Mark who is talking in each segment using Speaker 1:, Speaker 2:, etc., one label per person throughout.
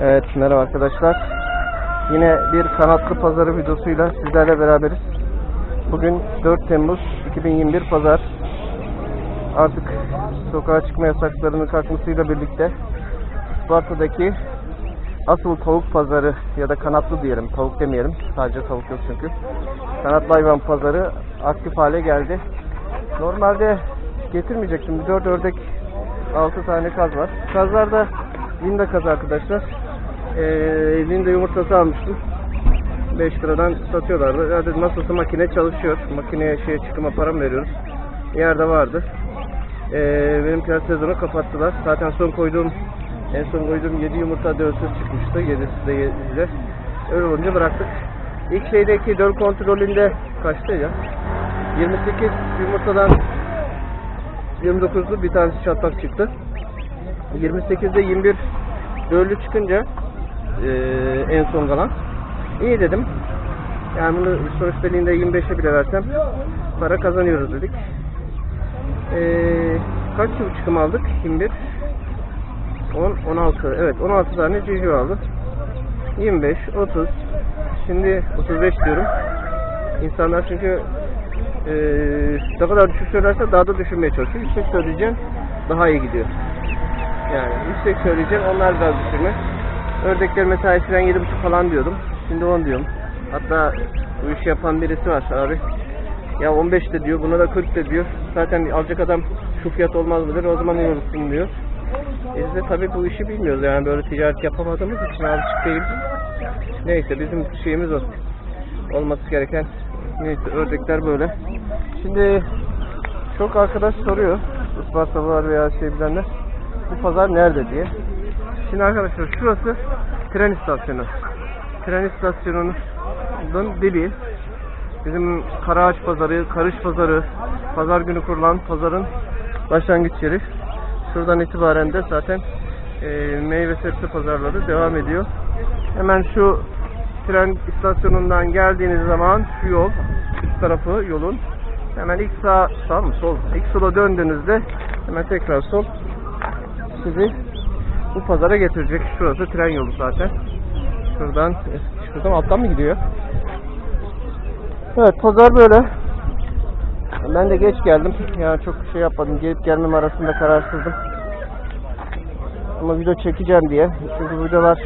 Speaker 1: Evet merhaba arkadaşlar. Yine bir kanatlı pazarı videosuyla sizlerle beraberiz. Bugün 4 Temmuz 2021 Pazar. Artık sokağa çıkma yasaklarının kalkmasıyla birlikte Isparta'daki asıl tavuk pazarı ya da kanatlı diyelim, tavuk demeyelim. Sadece tavuk yok çünkü. Kanatlı hayvan pazarı aktif hale geldi. Normalde getirmeyecektim. 4 ördek 6 tane kaz var. Kazlar da Linda kazı arkadaşlar. Ee, Linda yumurtası almıştım. 5 liradan satıyorlardı. Yani nasılsa makine çalışıyor. Makineye şey çıkıma param veriyoruz. Yerde vardı. Ee, benim kar sezonu kapattılar. Zaten son koyduğum en son koyduğum 7 yumurta dölsüz çıkmıştı. 7'si de 7'de. Öyle olunca bıraktık. İlk şeydeki döl kontrolünde kaçtı ya? 28 yumurtadan 29'lu bir tanesi çatlak çıktı. 28'de 21 döllü çıkınca eee, en son kalan. İyi dedim. Yani bunu sonuç belliğinde 25'e bile versem para kazanıyoruz dedik. Eee kaç yıl çıkım aldık? 21 10, 16. Evet 16 tane civciv aldık. 25, 30. Şimdi 35 diyorum. İnsanlar çünkü eee ne kadar düşük söylerse daha da düşünmeye çalışıyor. Yüksek söyleyeceğim daha iyi gidiyor. Yani yüksek söyleyeceğim onlar biraz düşürme. Ördekler mesela eskiden 7,5 falan diyordum. Şimdi 10 diyorum. Hatta bu işi yapan birisi var abi. Ya 15 de diyor, buna da 40 de diyor. Zaten alacak adam şu fiyat olmaz mıdır? O zaman yorulsun diyor. E Biz de tabii bu işi bilmiyoruz yani böyle ticaret yapamadığımız için alışık değiliz. Neyse bizim şeyimiz o. Olması gereken neyse ördekler böyle. Şimdi çok arkadaş soruyor. Ispartalılar veya şey bilenler. Bu pazar nerede diye. Şimdi arkadaşlar şurası tren istasyonu. Tren istasyonunun dibi. Bizim Karaağaç Pazarı, Karış Pazarı, pazar günü kurulan pazarın başlangıç yeri. Şuradan itibaren de zaten e, meyve sebze pazarları devam ediyor. Hemen şu tren istasyonundan geldiğiniz zaman şu yol, üst tarafı yolun hemen ilk sağ, sağ mı sol? İlk sola döndüğünüzde hemen tekrar sol sizi bu pazara getirecek. Şurası tren yolu zaten. Şuradan, şuradan alttan mı gidiyor? Evet pazar böyle. Ben de geç geldim. Yani çok şey yapmadım. Gelip gelmem arasında kararsızdım. Ama video çekeceğim diye. Çünkü videolar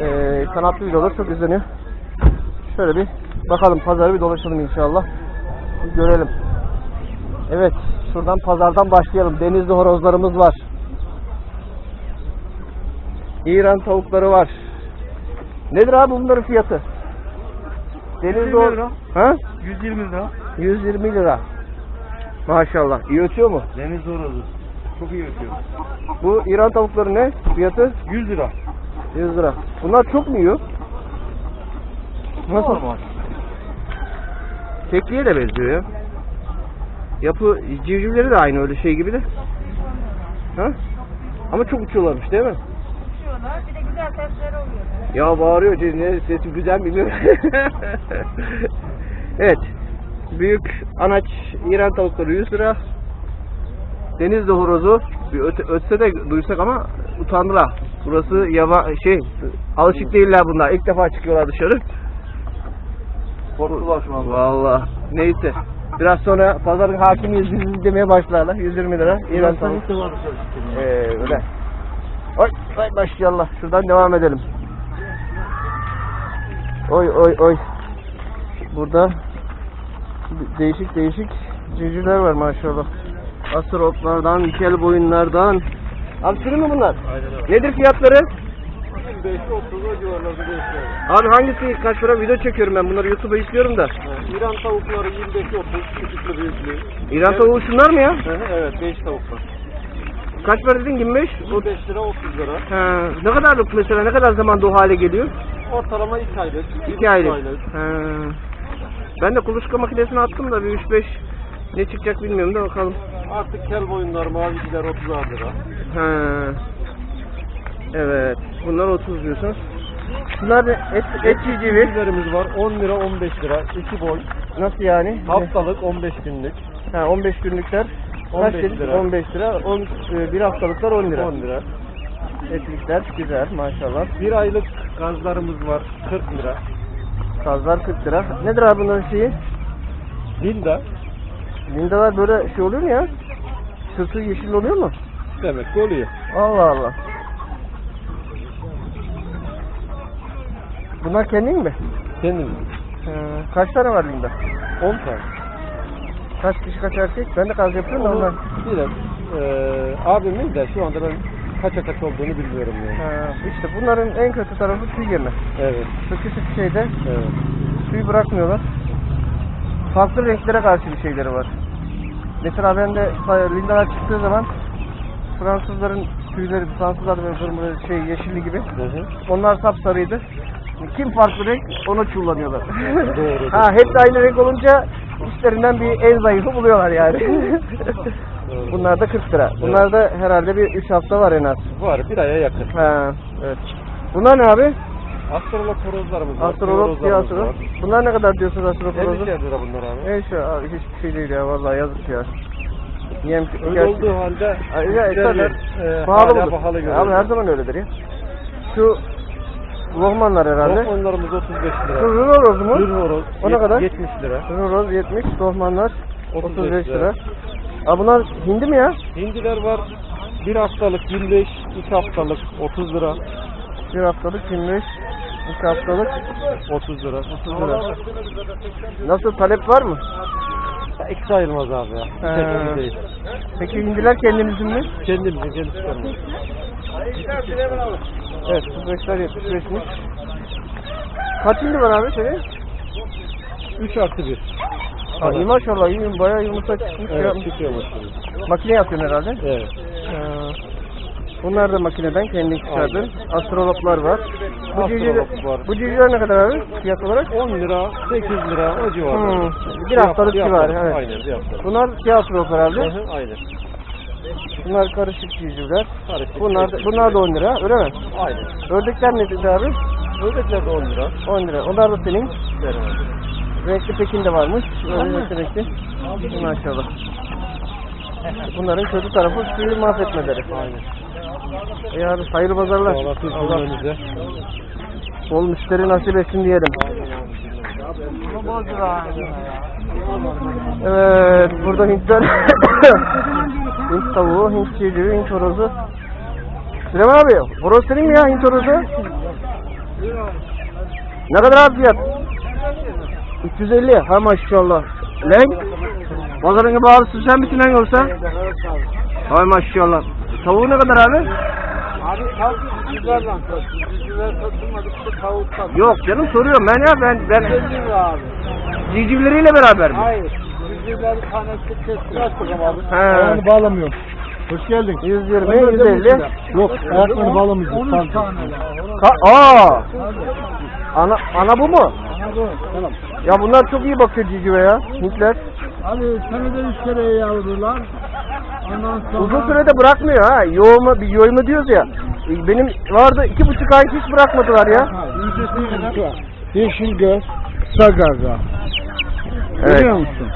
Speaker 1: eee kanatlı videolar çok izleniyor. Şöyle bir bakalım pazarı bir dolaşalım inşallah. Bir görelim. Evet şuradan pazardan başlayalım. Denizli horozlarımız var. İran tavukları var. Nedir abi bunların fiyatı? Denizli
Speaker 2: 120
Speaker 1: hor-
Speaker 2: lira.
Speaker 1: Ha?
Speaker 2: 120 lira.
Speaker 1: 120 lira. Maşallah. İyi ötüyor mu?
Speaker 2: Deniz orası. Çok iyi ötüyor.
Speaker 1: Bu İran tavukları ne? Fiyatı
Speaker 2: 100 lira.
Speaker 1: 100 lira. Bunlar çok mu yiyor? Nasıl?
Speaker 2: Normal.
Speaker 1: Tekliye de benziyor ya. Yapı civcivleri de aynı öyle şey gibi de. Ha? Ama çok uçuyorlarmış değil mi?
Speaker 3: Uçuyorlar. Bir de güzel sesleri oluyor.
Speaker 1: Ya bağırıyor. Ne, sesim güzel mi bilmiyorum. evet. Büyük anaç İran tavukları 100 lira. Denizli horozu bir öte, ötse de duysak ama utandılar. Burası yaba şey alışık değiller bunlar. İlk defa çıkıyorlar dışarı.
Speaker 2: Korktular şu anda.
Speaker 1: Valla. Neyse. Biraz sonra pazarın hakimiyiz biz demeye başlarlar. 120 lira. İran tavuk. Ee, öyle. Oy, oy maşallah. Şuradan devam edelim. Oy oy oy. Burada değişik değişik civcivler var maşallah. Asır otlardan, kel boyunlardan. Abi sürü mü bunlar?
Speaker 2: Aynen öyle.
Speaker 1: Nedir fiyatları?
Speaker 2: 25 30 civarlarda değişiyor.
Speaker 1: Abi hangisi kaç para video çekiyorum ben bunları YouTube'a istiyorum da.
Speaker 2: İran tavukları 25 30 küçüklü büyüklü.
Speaker 1: İran tavuğu şunlar mı ya?
Speaker 2: evet 5 tavuklar.
Speaker 1: Kaç para dedin 25?
Speaker 2: 25 lira 30 lira.
Speaker 1: Ha, ne kadarlık mesela ne kadar zamanda o hale geliyor?
Speaker 2: Ortalama 2 aylık.
Speaker 1: 2 aylık. Ben de kuluçka makinesine attım da bir 3-5 ne çıkacak bilmiyorum da bakalım.
Speaker 2: Artık kel boyunlar, maviciler 30 lira.
Speaker 1: Ha. Evet. Bunlar 30 diyorsunuz. Bunlar da et, et civcivi.
Speaker 2: Civcivlerimiz var 10 lira 15 lira. 2 boy.
Speaker 1: Nasıl yani?
Speaker 2: Haftalık 15 günlük.
Speaker 1: Ha, 15 günlükler.
Speaker 2: 15
Speaker 1: Kaç dedik?
Speaker 2: lira.
Speaker 1: 15 lira. 10, e, bir haftalıklar 10 lira.
Speaker 2: 10 lira.
Speaker 1: Etlikler güzel maşallah.
Speaker 2: Bir aylık gazlarımız var 40 lira.
Speaker 1: Kazlar 40 lira. Nedir abi bunların şeyi?
Speaker 2: Linda
Speaker 1: Lindalar böyle şey oluyor mu ya? Sırtı yeşil oluyor mu?
Speaker 2: demek ki oluyor.
Speaker 1: Allah Allah. Bunlar kendin mi?
Speaker 2: Kendimiz.
Speaker 1: Ee, kaç tane var Linda?
Speaker 2: 10 tane.
Speaker 1: Kaç kişi kaç erkek? Ben de kaz yapıyorum
Speaker 2: Onu
Speaker 1: ondan.
Speaker 2: biraz eee abimin de şu anda ben kaça kaç olduğunu bilmiyorum yani.
Speaker 1: Ha, işte bunların en kötü tarafı tüy yeme.
Speaker 2: Evet.
Speaker 1: Sıkı sıkı şeyde
Speaker 2: Evet.
Speaker 1: tüy bırakmıyorlar. Farklı renklere karşı bir şeyleri var. Mesela ben de Lindalar çıktığı zaman Fransızların tüyleri, Fransızlar böyle kırmızı şey yeşilli gibi.
Speaker 2: Hı hı.
Speaker 1: Onlar sapsarıydı. Kim farklı renk onu kullanıyorlar.
Speaker 2: Doğru.
Speaker 1: ha hepsi aynı renk olunca işlerinden bir en zayıfı buluyorlar yani. Bunlar da 40 lira. Bunlar da herhalde bir 3 hafta var en az.
Speaker 2: Var bir aya yakın.
Speaker 1: Ha, evet. Bunlar ne abi?
Speaker 2: Astrolog horozlarımız var.
Speaker 1: Astrolog,
Speaker 2: horozlarımız
Speaker 1: diye
Speaker 2: var.
Speaker 1: Bunlar ne kadar diyorsunuz astrolog
Speaker 2: 50
Speaker 1: horozu?
Speaker 2: lira bunlar abi.
Speaker 1: Ne şu abi hiçbir şey değil ya vallahi yazık ya. Yem
Speaker 2: Öyle
Speaker 1: gerçi-
Speaker 2: olduğu halde
Speaker 1: ya,
Speaker 2: giderler,
Speaker 1: tabii.
Speaker 2: e,
Speaker 1: pahalı
Speaker 2: hala pahalı
Speaker 1: Ama her zaman öyledir ya. Şu Lohmanlar herhalde.
Speaker 2: Onlarımız 35
Speaker 1: Şu
Speaker 2: lira.
Speaker 1: Rur horozu mu?
Speaker 2: Bir horoz
Speaker 1: O ne kadar?
Speaker 2: 70 lira.
Speaker 1: Rur horoz 70, Lohmanlar
Speaker 2: 35
Speaker 1: 35
Speaker 2: lira.
Speaker 1: lira. Aa bunlar hindi mi ya?
Speaker 2: Hindiler var. Bir haftalık 25, iki haftalık 30 lira.
Speaker 1: Bir haftalık 25, iki haftalık
Speaker 2: 30 lira.
Speaker 1: 30 lira. Nasıl talep var mı?
Speaker 2: Ya ikisi sayılmaz abi ya.
Speaker 1: Peki hindiler kendinizin mi?
Speaker 2: Kendimizin kendi çıkarmıyoruz.
Speaker 1: Evet, 35'ler 75'miş. Kaç hindi var abi senin?
Speaker 2: 3 artı 1.
Speaker 1: Ha, iyi maşallah, iyi, bayağı yumurta çıkmış.
Speaker 2: Evet
Speaker 1: ya.
Speaker 2: çıkıyor maşallah.
Speaker 1: Makine yapıyorsun herhalde.
Speaker 2: Evet.
Speaker 1: Ee, bunlar da makineden kendin çıkardın. Astrologlar var. Bu
Speaker 2: var.
Speaker 1: bu civcivler ne kadar abi fiyat olarak?
Speaker 2: 10 lira, 8 lira o civarda.
Speaker 1: Hmm, bir haftalık civarı, evet.
Speaker 2: Aynen bir haftalık.
Speaker 1: Bunlar siyah astrolog
Speaker 2: Hı
Speaker 1: herhalde.
Speaker 2: hı, Aynen.
Speaker 1: Bunlar karışık civcivler.
Speaker 2: Karışık.
Speaker 1: Bunlar da, bunlar da 10 lira öyle mi?
Speaker 2: Aynen.
Speaker 1: Ördekler ne dedi abi?
Speaker 2: Ördekler de 10 lira.
Speaker 1: 10 lira. Onlar da senin.
Speaker 2: Evet.
Speaker 1: Renkli Pekin de varmış. Öyle renkli. Maşallah. Bunların kötü tarafı suyu mahvetmeleri.
Speaker 2: Aynen.
Speaker 1: E abi hayırlı pazarlar.
Speaker 2: Allah
Speaker 1: Allah bol müşteri nasip etsin diyelim. Evet, burada Hintler, Hint tavuğu, Hint civcivi, Hint horozu. Süleyman abi, horoz senin mi ya Hint horozu? Ne kadar abi fiyat? 350, ha maşallah. Lan, pazarın bağlısı sen misin lan yoksa? Hay maşallah. Tavuğu ne kadar abi?
Speaker 4: Abi tavuk cüzler lan Cüzler satılmadıkça tavuk satılır.
Speaker 1: Yok canım soruyorum ben ya ben ben
Speaker 4: 150 lira abi.
Speaker 1: civcivleriyle beraber mi?
Speaker 4: Hayır. Cüzler tanesi keskin açacağım abi.
Speaker 1: He.
Speaker 4: Ayağını bağlamıyorum. Hoş geldin.
Speaker 1: 120, 150.
Speaker 4: Yok ayaklarını bağlamayacağız. 13 tane.
Speaker 1: Ka aa! Ana, ana bu mu?
Speaker 4: Ana bu. Tamam.
Speaker 1: Ya bunlar çok iyi bakıyor civcive ya. Hintler.
Speaker 4: Abi senede 3 kere yavrular. Ondan sonra...
Speaker 1: Uzun sürede bırakmıyor ha. Yoğumu, bir yoğumu diyoruz ya. E, Benim vardı iki buçuk ay hiç bırakmadılar ya.
Speaker 4: Yeşil göz. Sagaga. Görüyor musun?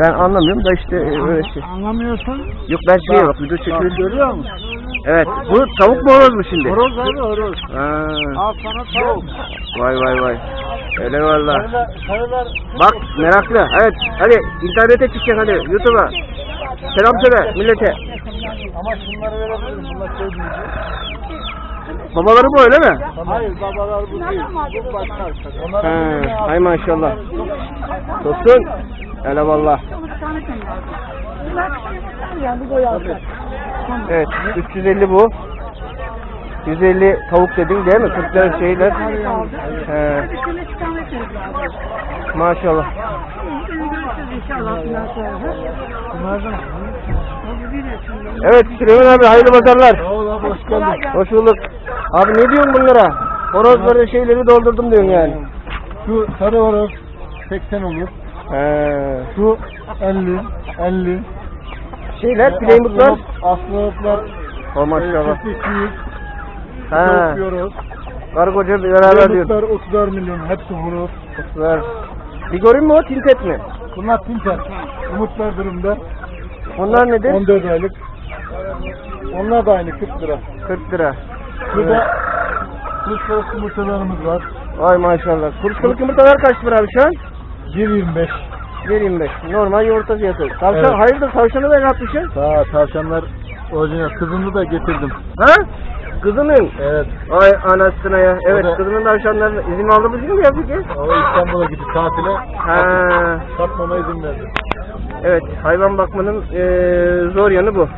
Speaker 1: Ben anlamıyorum da işte e, öyle şey.
Speaker 4: Anlamıyorsun.
Speaker 1: Yok ben şeye bak video çekiyorum.
Speaker 4: görüyor musun?
Speaker 1: Evet. Bu tavuk mu horoz mu şimdi?
Speaker 4: Horoz abi horoz.
Speaker 1: Ha.
Speaker 4: Al sana tavuk.
Speaker 1: Vay vay vay. Öyle valla. Bak meraklı. Evet. Hadi internete çıkacaksın hadi. YouTube'a. Selam söyle millete.
Speaker 4: Ama şunları verebilirim. Bunlar şey.
Speaker 1: Babaları bu öyle mi?
Speaker 4: Hayır babalar bu değil. Bu başka
Speaker 1: hay maşallah. Dostum. Hele valla. Evet, 350 bu. 150 tavuk dedin değil mi? 40 lira şeyler. He, maşallah. Evet Süleyman abi hayırlı pazarlar.
Speaker 4: Hoş geldin.
Speaker 1: Hoş bulduk. Abi ne diyorsun bunlara? Horozları şeyleri doldurdum diyorsun yani.
Speaker 4: Şu sarı horoz 80 olur.
Speaker 1: He.
Speaker 4: Şu 50, 50.
Speaker 1: Şeyler, Playmutlar.
Speaker 4: Aslılıklar
Speaker 1: O maşallah.
Speaker 4: 200,
Speaker 1: He.
Speaker 4: yapıyoruz.
Speaker 1: Karı koca beraber diyor.
Speaker 4: Playmutlar 30'ar milyon hepsi horoz.
Speaker 1: Ver. Bir göreyim mi o tintet mi?
Speaker 4: Bunlar tinter. Umutlar durumda.
Speaker 1: Onlar nedir?
Speaker 4: 14 aylık. Onlar da aynı 40 lira.
Speaker 1: 40 lira.
Speaker 4: Şurada kuşbalık yumurtalarımız var.
Speaker 1: Ay maşallah. Kuşkalık yumurtalar kaç lira abi şu an?
Speaker 4: 1.25.
Speaker 1: 1.25. Normal yumurta fiyatı. Tavşan,
Speaker 4: Evet.
Speaker 1: hayırdır tavşanı da yapmışsın?
Speaker 4: Sağ tavşanlar orijinal. Kızını da getirdim.
Speaker 1: Ha? Kızının.
Speaker 4: Evet.
Speaker 1: Ay anasına ya. Evet
Speaker 4: da-
Speaker 1: kızının tavşanlarını izin aldığımız gün mü ya?
Speaker 4: O İstanbul'a gitti tatile.
Speaker 1: Ha.
Speaker 4: Satmama izin verdi.
Speaker 1: Evet hayvan bakmanın eee, zor yanı bu.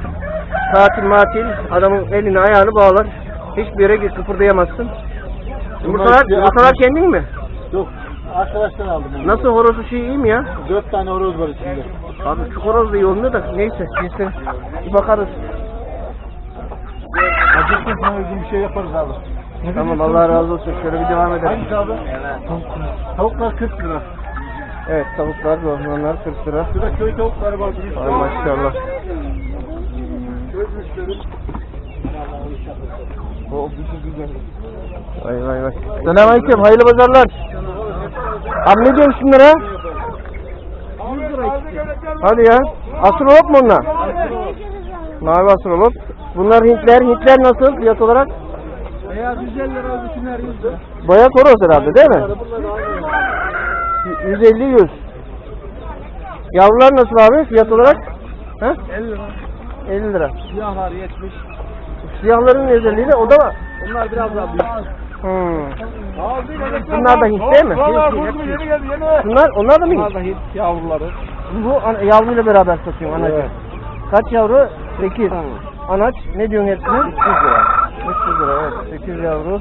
Speaker 1: Tatil matil adamın elini ayağını bağlar. Hiçbir yere kıpırdayamazsın. Yumurtalar,
Speaker 4: işte
Speaker 1: yumurtalar
Speaker 4: altmış-
Speaker 1: kendin mi?
Speaker 4: Yok. Arkadaşlar aldım onu.
Speaker 1: Nasıl horozu şey iyi mi ya?
Speaker 4: Dört tane horoz var içinde.
Speaker 1: Abi şu horoz da iyi olmuyor da neyse neyse bir bakarız.
Speaker 4: Acıktan sana uygun bir şey yaparız abi.
Speaker 1: Tamam Allah razı olsun şöyle bir devam edelim.
Speaker 4: Hangisi abi? Tavuklar 40 lira.
Speaker 1: Evet tavuklar onlar 40 lira.
Speaker 4: Şurada köy tavukları var.
Speaker 1: Ay maşallah. O bir güzel. Vay vay vay. Selamünaleyküm hayırlı pazarlar. Abi ne diyorsun şunlara? Hadi ya. Asıl olup mu onlar? Mavi asıl olup. Bunlar Hintler. Hintler nasıl fiyat olarak?
Speaker 4: Beyaz 150 lira, bütünler 100 lira.
Speaker 1: Boya horoz herhalde değil mi? 150 100. Yavrular nasıl abi fiyat olarak? Ha?
Speaker 4: 50 lira.
Speaker 1: 50 lira.
Speaker 4: Siyahlar 70.
Speaker 1: Siyahların özelliği de o da.
Speaker 4: Bunlar biraz daha büyük.
Speaker 1: Hmm. Bunlar da değil mi? Bunlar, onlar da mı
Speaker 4: Bunlar da Hint yavruları.
Speaker 1: Bu an- yavruyla beraber satıyorsun anacığım.
Speaker 4: Evet.
Speaker 1: Kaç yavru? 8. Anaç ne diyorsun hepsine? 300 lira. 300 lira evet. 8 yavru.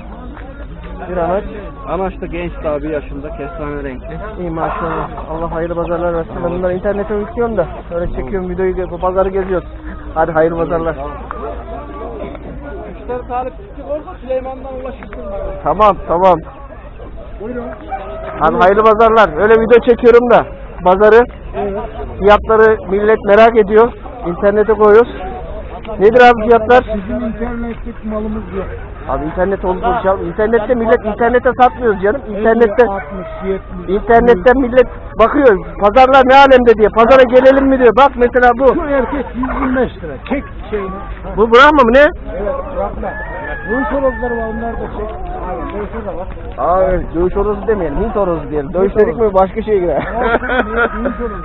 Speaker 1: Bir anaç.
Speaker 2: Anaç da genç daha bir yaşında kestane renkli.
Speaker 1: İyi maşallah. Allah hayırlı pazarlar versin. Ben bunları internete yüklüyorum da. Öyle çekiyorum videoyu, pazarı geziyoruz. Hadi hayırlı pazarlar.
Speaker 4: Müşteri talip çıktık orada Süleyman'dan ulaşırsın.
Speaker 1: Tamam tamam.
Speaker 4: Buyurun.
Speaker 1: Hadi hayırlı pazarlar. Öyle video çekiyorum da. Pazarı, fiyatları millet merak ediyor. İnternete koyuyoruz. Nedir abi fiyatlar?
Speaker 4: Bizim internetteki malımız yok.
Speaker 1: Abi internet oldu ya. İnternette millet internete satmıyoruz canım. İnternette
Speaker 4: 60, 70.
Speaker 1: internetten millet bakıyor. Pazarlar ne alemde diye. Pazara gelelim mi diyor. Bak mesela bu.
Speaker 4: Şu erkek 125 lira. Çek şeyini.
Speaker 1: Bu Brahma mı ne?
Speaker 4: Evet bırakma. Bunun sorozları var onlar da çek. Aynen. Neyse de var.
Speaker 1: Abi dövüş horozu demeyelim. Hint horozu diyelim. Dövüş dedik mi başka şeye girer.
Speaker 4: Hint horozu.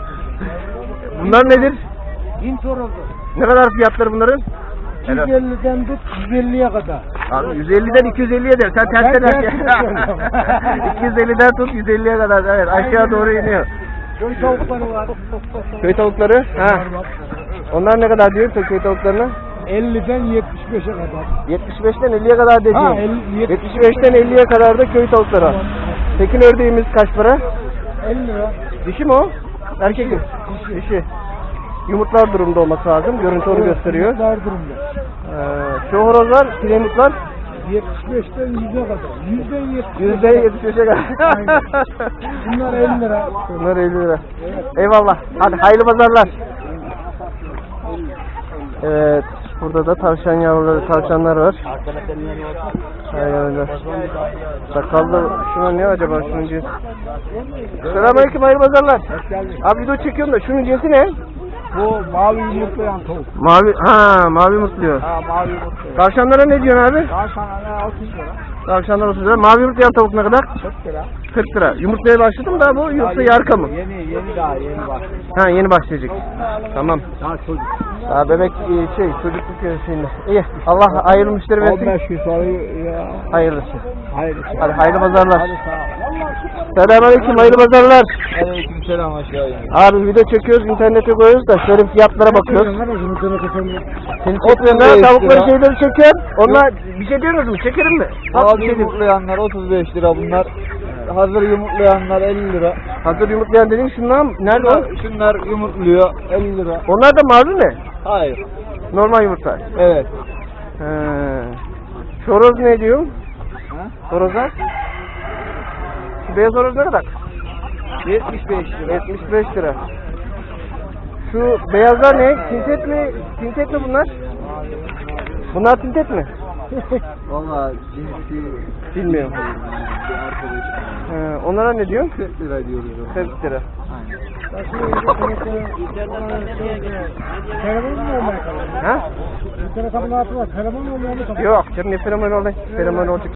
Speaker 1: Bunlar nedir?
Speaker 4: Hint horozu.
Speaker 1: Ne kadar fiyatları bunların?
Speaker 4: 250'den tut 150'ye kadar.
Speaker 1: Abi 150'den 250'ye de sen tersten
Speaker 4: söylüyorum.
Speaker 1: 250'den tut 150'ye kadar evet aşağı doğru iniyor.
Speaker 4: Köy tavukları var.
Speaker 1: Köy tavukları ha. Onlar ne kadar diyor köy tavuklarına?
Speaker 4: 50'den 75'e kadar.
Speaker 1: 75'ten 50'ye kadar
Speaker 4: Ha,
Speaker 1: dediğin.
Speaker 4: 50, 70.
Speaker 1: 75'ten 50'ye kadar da köy tavukları. Tekin ördeğimiz kaç para?
Speaker 4: 50 lira.
Speaker 1: Dişi mi o? Erkek mi? Dişi. Yumurtlar durumda olması lazım. Görüntü onu gösteriyor.
Speaker 4: Yumurtlar durumda.
Speaker 1: Ee, şu horozlar, filemutlar
Speaker 4: 75'ten 100'e kadar. 100'den 70'e
Speaker 1: yüzde yetmişe kadar.
Speaker 4: Aynen. Bunlar 50 lira.
Speaker 1: Bunlar 50 lira. Eyvallah. Hadi hayırlı pazarlar. Evet. Burada da tavşan yavruları, tavşanlar var. Aynen öyle. Sakallı, şuna ne acaba şunun cinsi? Selamünaleyküm hayırlı pazarlar. Abi video çekiyorum da şunun cinsi ne?
Speaker 4: Bu mavi yumurtlayan tavuk.
Speaker 1: Mavi, ha mavi mutluyor.
Speaker 4: Ha mavi yumurtlayan.
Speaker 1: Tavşanlara ne diyorsun abi?
Speaker 4: Daha ne 60 lira.
Speaker 1: Tavşanlar 30 lira. Mavi yumurtlayan tavuk ne kadar?
Speaker 4: 40 lira.
Speaker 1: 40 lira. Yumurtaya başladım da bu yoksa yarka mı?
Speaker 4: Yeni yeni daha yeni var.
Speaker 1: Ha yeni başlayacak. Tamam.
Speaker 4: Daha çocuk.
Speaker 1: Daha bebek e, şey çocukluk şeyinde. İyi. Allah hayırlı müşteri versin.
Speaker 4: 15 gün sonra ya.
Speaker 1: Hayırlısı.
Speaker 4: Hayır.
Speaker 1: Hadi hayırlı pazarlar.
Speaker 4: Hadi sağ ol.
Speaker 1: Selamünaleyküm hayırlı pazarlar.
Speaker 4: Aleyküm selam aşağı
Speaker 1: Abi video çekiyoruz internete koyuyoruz da şöyle fiyatlara bakıyoruz. Çekmeyenler tavukları şeyleri çeken. Onlar bir şey diyorsunuz mu? Çekerim mi? Şey diyeyim.
Speaker 4: yumurtlayanlar 35 lira bunlar. Hazır yumurtlayanlar 50 lira.
Speaker 1: Hazır yumurtlayan dediğin şunlar mı? Nerede o?
Speaker 4: Şunlar yumurtluyor 50 lira.
Speaker 1: Onlar da mavi mi?
Speaker 4: Hayır.
Speaker 1: Normal yumurta.
Speaker 4: Evet.
Speaker 1: He. Şu horoz ne diyor?
Speaker 4: Ha?
Speaker 1: Horozlar? Beyaz horoz ne kadar?
Speaker 4: 75 lira.
Speaker 1: 75 lira. Şu beyazlar ne? Tintet mi? Tintet mi bunlar? Bunlar tintet mi?
Speaker 4: Valla cinsi
Speaker 1: Bilmiyorum.
Speaker 4: bir.
Speaker 1: He, onlara ne diyorsun?
Speaker 4: 40 lira diyoruz.
Speaker 1: 40 lira.
Speaker 4: Aynen. Telefon mu olmaya
Speaker 1: Ha?
Speaker 4: Bir tane kapının altı var. Telefon mu olmaya
Speaker 1: Yok, canım ne fenomen oldu? Fenomen olacak.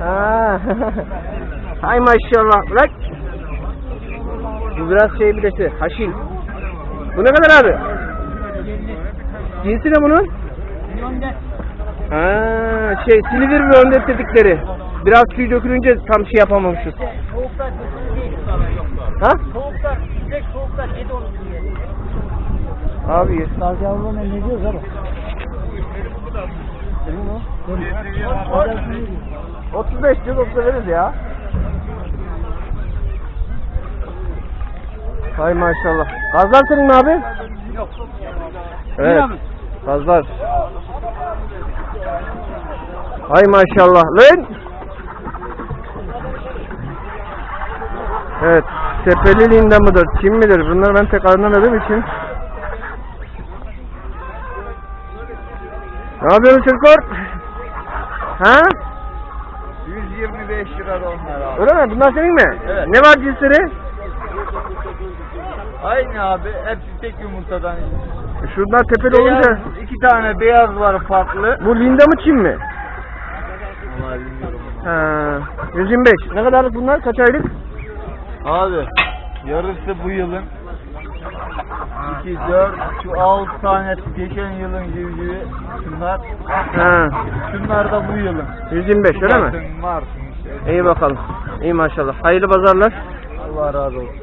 Speaker 1: Ha. Hay maşallah. Bırak. Bu biraz şey bilesi. Haşin. Bu ne kadar abi? Cinsi ne bunun? Ha, şey silivir ve önde dedikleri. Biraz tüy dökülünce tam şey yapamamışız.
Speaker 3: Soğukta değil
Speaker 1: Ha?
Speaker 3: Soğukta, direkt soğukta yedi onu.
Speaker 1: Abi
Speaker 4: Saz yavruna ne diyoruz abi?
Speaker 1: 35 diyor 30 veririz ya. Hay maşallah. Gazlar senin mi abi? Yok. Evet. Gazlar. Hay maşallah. Lan. Evet. Tepeli linde mıdır? Kim midir? Bunları ben pek anlamadığım için. Ne yapıyorsun Çırkor? Ha?
Speaker 4: 125 lira da onlar abi.
Speaker 1: Öyle mi? Bunlar senin mi?
Speaker 4: Evet.
Speaker 1: Ne var cinsleri?
Speaker 4: Aynı abi. Hepsi tek yumurtadan.
Speaker 1: Şunlar tepeli olunca.
Speaker 4: Beyaz, iki tane beyaz var farklı.
Speaker 1: Bu Linda mı Çin mi?
Speaker 4: Vallahi bilmiyorum.
Speaker 1: Ha, 125. Ne kadarlık bunlar? Kaç aylık?
Speaker 4: Abi yarısı bu yılın. 2, 4, şu 6 tane geçen yılın civcivi. Şunlar.
Speaker 1: Ha,
Speaker 4: Şunlar da bu yılın.
Speaker 1: 125 öyle mi?
Speaker 4: İşte.
Speaker 1: İyi bakalım. İyi maşallah. Hayırlı pazarlar.
Speaker 4: Allah razı olsun.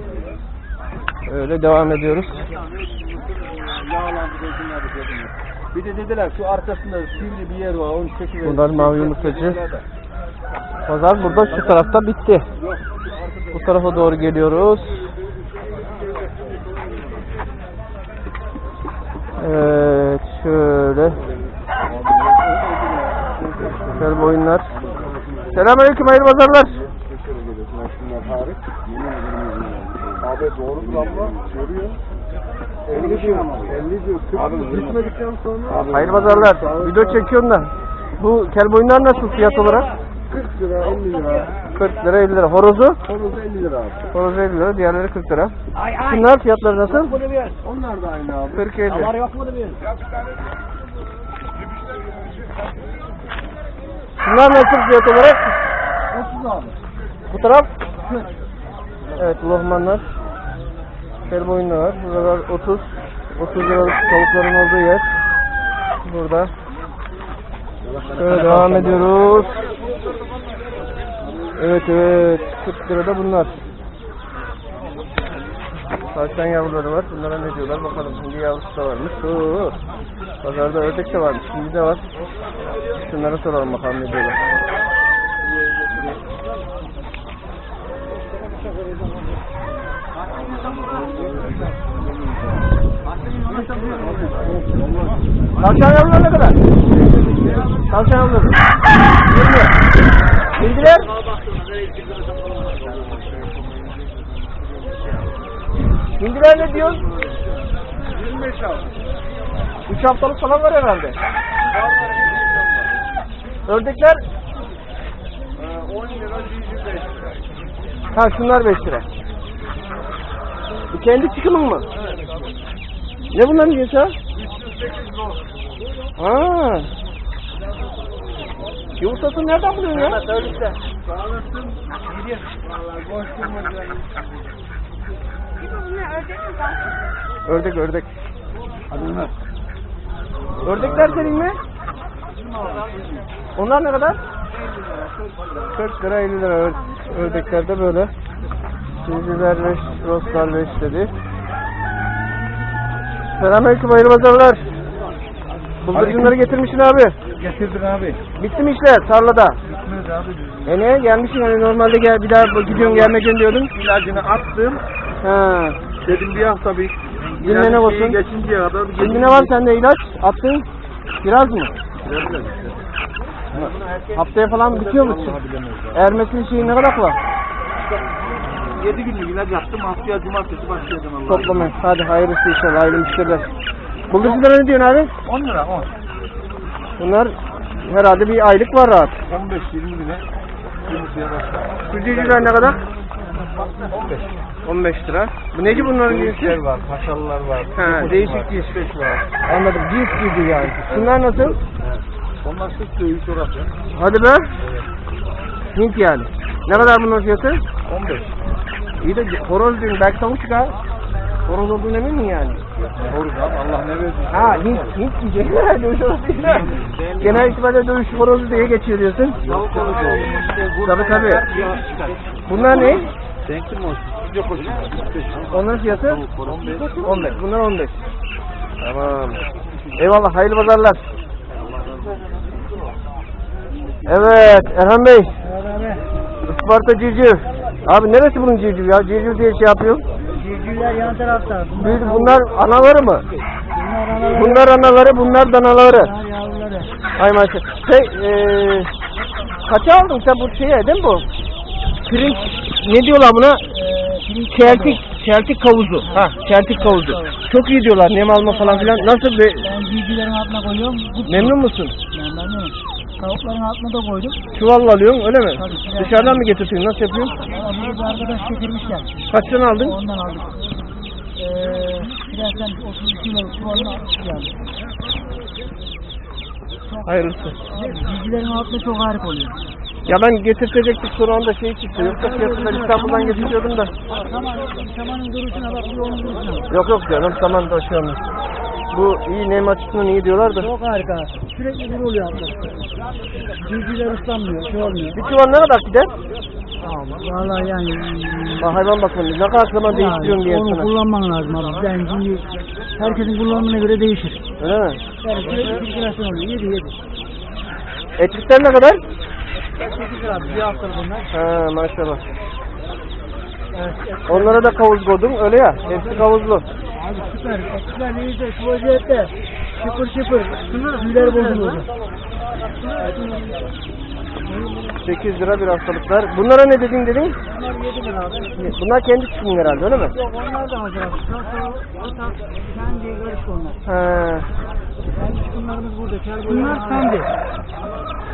Speaker 1: Öyle devam ediyoruz.
Speaker 2: Bir de dediler şu arkasında sivri bir yer var onu çekiverin.
Speaker 1: Bunlar mavi yumurtacı. Pazar burada şu tarafta bitti. Bu tarafa doğru geliyoruz. Evet Selamünaleyküm hayırlı pazarlar.
Speaker 5: Abi doğru abla soruyor. 50 diyor. 50 diyor. Abi gitmedikten sonra
Speaker 1: Hayırlı pazarlar. Video çekiyorum da. Bu kel boyunlar nasıl fiyat olarak?
Speaker 5: 40 lira 50 lira.
Speaker 1: 40 lira 50 lira. Horozu?
Speaker 5: Horoz 50 lira abi.
Speaker 1: Horozu 50 lira. Diğerleri 40 lira. Şunlar fiyatları nasıl?
Speaker 5: Onlar da aynı abi.
Speaker 1: 40 50.
Speaker 3: yok mu da bir?
Speaker 1: Bunlar nasıl fiyat olarak?
Speaker 5: 30 abi.
Speaker 1: Bu taraf? Evet lohmanlar. Kel boyunlu var. Buralar 30. 30 liralık tavukların olduğu yer. Burada. Şöyle devam ediyoruz. Evet evet. 40 lirada bunlar. Tavşan yavruları var. Bunlara ne diyorlar bakalım. Hindi yavrusu da varmış. Oo. Pazarda ördek de varmış. Hindi de var. Şunlara soralım bakalım ne diyorlar. Tavşan yavruları ne kadar? Tavşan yavruları. 20. Hindiler? Hindiler ne diyorsun?
Speaker 5: 25 abi.
Speaker 1: 3 haftalık falan var herhalde. Ördekler?
Speaker 5: Ee, 10 lira 25 lira.
Speaker 1: Ha şunlar 5 lira. Bu kendi çıkımın mı? Ne bunların cinsi ha?
Speaker 5: 308 lira.
Speaker 1: Ha. Yumurtasını nereden buluyorsun ya?
Speaker 5: Sağlıksın. Vallahi boş durma.
Speaker 1: Ördek ördek. Hadi. Ördekler senin mi? Onlar ne kadar? 40 lira 50 lira Ör- ördekler de böyle. Çizgiler 5, roslar 5 dedi. Selamünaleyküm hayırlı pazarlar. Bıldırcınları getirmişsin abi.
Speaker 4: Getirdin abi.
Speaker 1: Bitti mi işler tarlada?
Speaker 4: Gitmez abi.
Speaker 1: E ne gelmişsin hani normalde gel bir daha gidiyorsun gelmeyeceksin diyordun.
Speaker 4: İlacını attım.
Speaker 1: Ha.
Speaker 4: Dedim bir hafta bir
Speaker 1: Dinlene olsun.
Speaker 4: geçinceye kadar
Speaker 1: Şimdi ne var sende ilaç? Attın. Biraz mı? Haftaya falan bitiyor mu? Ermesinin şeyi ne kadar var?
Speaker 4: 7 günlük ilaç yaptım. Haftaya cumartesi başlayacağım Allah'a.
Speaker 1: Toplama. Hadi hayırlısı inşallah. Hayırlı müşteriler. Bıldırcınlara ne diyorsun abi?
Speaker 4: 10 lira 10.
Speaker 1: Bunlar herhalde bir aylık var rahat.
Speaker 4: 15-20 güne yumurtaya başlar.
Speaker 1: Sütücüler ne kadar?
Speaker 2: 15.
Speaker 1: 15 lira. Bu neci bunların cinsi?
Speaker 2: var, paşalılar var.
Speaker 1: Ha, değişik cins.
Speaker 2: beş var.
Speaker 1: Anladım. Cins gibi yani. Bunlar nasıl?
Speaker 5: Onlar sık dövüş orası.
Speaker 1: Hadi be. Hint yani. Ne kadar bunun fiyatı?
Speaker 5: 15.
Speaker 1: İyi de horoz diyorsun. Belki tavuk çıkar. Horoz olduğunu emin mi yani?
Speaker 5: Doğru abi Allah ne verdi.
Speaker 1: Ha Hint, Hint diyecek. dövüş horozu değil mi? Genel itibariyle dövüş horozu diye geçiyor diyorsun.
Speaker 5: Tavuk olacak.
Speaker 1: Tabii tabii. Bunlar ne?
Speaker 5: Renkli mi olsun? Sıcak olsun.
Speaker 1: Onların fiyatı?
Speaker 5: 15.
Speaker 1: 15. Bunlar 15. Tamam. Eyvallah. Hayırlı pazarlar. Evet. Erhan Bey. Isparta civciv. Abi neresi bunun civciv ya? Civciv diye şey yapıyor.
Speaker 3: Civcivler yan tarafta.
Speaker 1: Büyüdü. Bunlar anaları mı?
Speaker 3: Bunlar anaları.
Speaker 1: Bunlar anaları, bunlar danaları.
Speaker 3: Bunlar yavruları.
Speaker 1: Ay maşallah. Şey, eee kaça aldın sen bu şeye değil mi bu? Pirinç, ne diyorlar buna? Çeltik, çeltik kavuzu. Ha, çeltik kavuzu. Çok iyi diyorlar nem alma falan filan. Nasıl bir,
Speaker 3: Ben civcivlerin altına koyuyorum. Bu
Speaker 1: memnun musun?
Speaker 3: Ben memnunum. Tavukların altına da koydum.
Speaker 1: Çuvalla alıyorsun öyle mi?
Speaker 3: Tabii.
Speaker 1: Dışarıdan mı getirtiyorsun? Nasıl yapıyorsun?
Speaker 3: Bunu bir arkadaş getirmişler.
Speaker 1: Kaçtan aldın?
Speaker 3: Ondan aldık. Eee Birazdan 30 kilo çuvalına geldi.
Speaker 1: Hayırlısı.
Speaker 3: Civcivlerin altında çok harika oluyor.
Speaker 1: Ya ben getirtecektik sonra onda şey çıktı. Yoksa fiyatında İstanbul'dan getiriyordum da.
Speaker 3: Saman, samanın duruşuna bak, bir onun duruşuna bak.
Speaker 1: Yok yok canım tamam da şu anda. Bu iyi nem açısından iyi diyorlar da.
Speaker 3: Çok harika. Sürekli bir oluyor altında. Civcivler ıslanmıyor, şey olmuyor.
Speaker 1: Bir çuval ne kadar gider?
Speaker 3: Vallahi yani...
Speaker 1: Ha, hayvan bakımı ne kadar zaman değiştiriyorsun diye
Speaker 3: onu
Speaker 1: sana.
Speaker 3: kullanman lazım abi. Ben şimdi herkesin kullanımına göre değişir.
Speaker 1: Öyle mi?
Speaker 3: Yani sürekli sirkülasyon oluyor. Yedi yedi.
Speaker 1: Etlikler ne kadar?
Speaker 3: 8 lira abi. Bir haftalık bunlar.
Speaker 1: Ha maşallah. Onlara da kavuz koydun öyle ya. Hepsi kavuzlu.
Speaker 3: Abi süper. Etkiler neyse şu vaziyette. Şıpır şıpır. Tüyler bozulur.
Speaker 1: 8 lira bir haftalıklar. Bunlara ne dedin dedin?
Speaker 3: Bunlar 7 lira abi.
Speaker 1: Bunlar kendi çıkın herhalde öyle mi?
Speaker 3: Yok onlar da acaba. Nasıl? Kendi karışık onlar.
Speaker 1: Ha.
Speaker 3: Kendi çıkınlarımız burada. Bunlar kendi.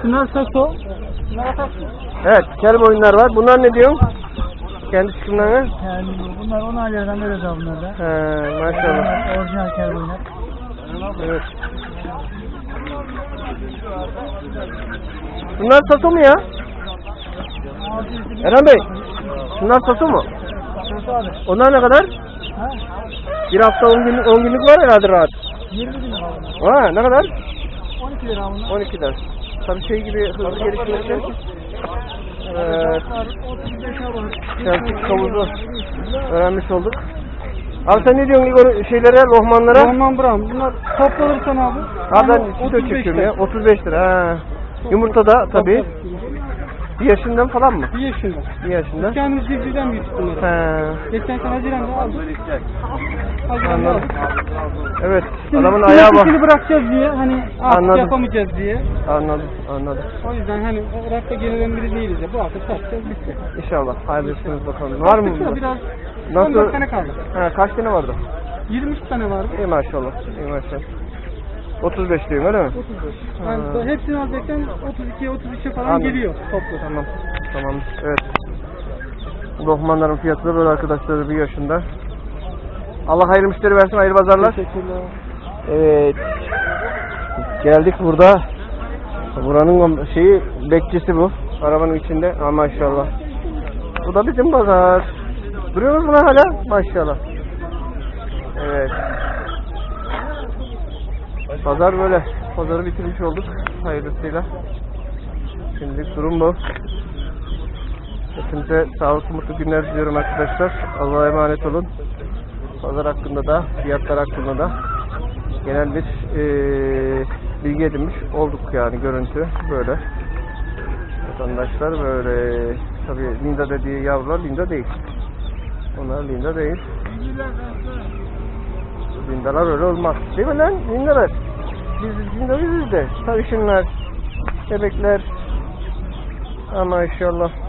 Speaker 3: Bunlar saso. Bunlar atak.
Speaker 1: Evet kel boyunlar var. Bunlar ne diyorsun? Kendi çıkımlarına.
Speaker 3: Kendi. Bunlar 10 aylardan böyle de bunlar da.
Speaker 1: Ha maşallah.
Speaker 3: Bunlar orijinal kel boyunlar.
Speaker 1: Evet. Bunlar sato mu ya? Erhan Bey. Bunlar sato mu?
Speaker 3: Saso abi.
Speaker 1: Onlar ne kadar?
Speaker 3: Ha?
Speaker 1: Bir hafta 10 günlük, 10 günlük var herhalde rahat.
Speaker 3: 20 bin lira abi.
Speaker 1: Ha ne kadar?
Speaker 3: 12 lira bunlar.
Speaker 1: 12'den. Tabii şey gibi hızlı.
Speaker 3: 35'e var.
Speaker 1: Çeltik kavuzu öğrenmiş olduk. Abi sen ne diyorsun Igor şeylere, lohmanlara?
Speaker 3: Roman Brown. Bunlar toplanırsan abi.
Speaker 1: Ha ben video çekiyorum ya. 35 lira. Ha. Yumurta da tabii. Bir yaşından falan mı?
Speaker 3: Bir yaşında.
Speaker 1: Bir yaşında.
Speaker 3: Kendimiz civcivden büyüttük bunları.
Speaker 1: He.
Speaker 3: Geçen sene Haziran'da aldık. Haziran'da
Speaker 1: Anladım.
Speaker 3: aldık.
Speaker 1: Evet.
Speaker 3: Şimdi
Speaker 1: Adamın ayağı
Speaker 3: üretimini
Speaker 1: bak.
Speaker 3: bırakacağız diye hani artık
Speaker 1: Anladım.
Speaker 3: yapamayacağız diye.
Speaker 1: Anladım. Anladım.
Speaker 3: O yüzden hani Irak'ta gelen biri değiliz ya. Bu hafta satacağız bitti.
Speaker 1: İnşallah. Hayırlısınız bakalım. Var mı?
Speaker 3: Sattık da Biraz
Speaker 1: Nasıl?
Speaker 3: 14 tane kaldı.
Speaker 1: Ha, kaç tane vardı?
Speaker 3: 23 tane vardı.
Speaker 1: İyi maşallah. İyi maşallah. 35 diyorum öyle mi?
Speaker 3: 35.
Speaker 1: Ha.
Speaker 3: Yani hepsini alacaksan 32'ye 33'e falan
Speaker 1: Anladım.
Speaker 3: geliyor toplu.
Speaker 1: Tamam. Tamam. Evet. Lohmanların fiyatı da böyle arkadaşlar bir yaşında. Allah hayırlı müşteri versin, hayırlı pazarlar.
Speaker 3: Teşekkürler.
Speaker 1: Evet. Geldik burada. Buranın şeyi bekçisi bu. Arabanın içinde. Ha maşallah. Bu da bizim pazar. Duruyoruz buna hala? Maşallah. Evet. Pazar böyle. Pazarı bitirmiş olduk. Hayırlısıyla. Şimdilik durum bu. Hepinize sağlıklı mutlu günler diliyorum arkadaşlar. Allah'a emanet olun. Pazar hakkında da, fiyatlar hakkında da genel bir eee, bilgi edinmiş olduk yani görüntü böyle. Vatandaşlar böyle tabii Linda dediği yavrular Linda değil. Onlar Linda değil. Lindalar öyle olmaz. Değil mi lan? Lindalar. Biz Linda biziz de. Sarışınlar, bebekler. Ama inşallah